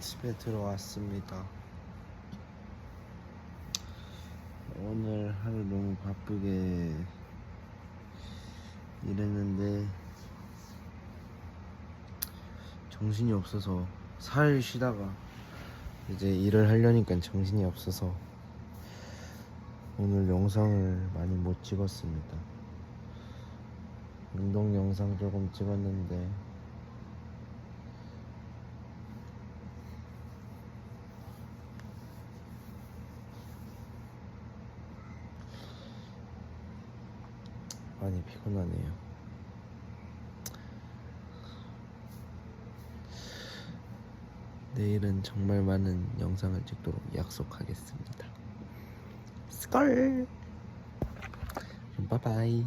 집에 들어왔습니다. 오늘 하루 너무 바쁘게 일했는데 정신이 없어서 사흘 쉬다가 이제 일을 하려니까 정신이 없어서 오늘 영상을 많이 못 찍었습니다. 운동 영상 조금 찍었는데 많이 피곤하네요. 내일은 정말 많은 영상을 찍도록 약속하겠습니다. 스컬! 빠바이.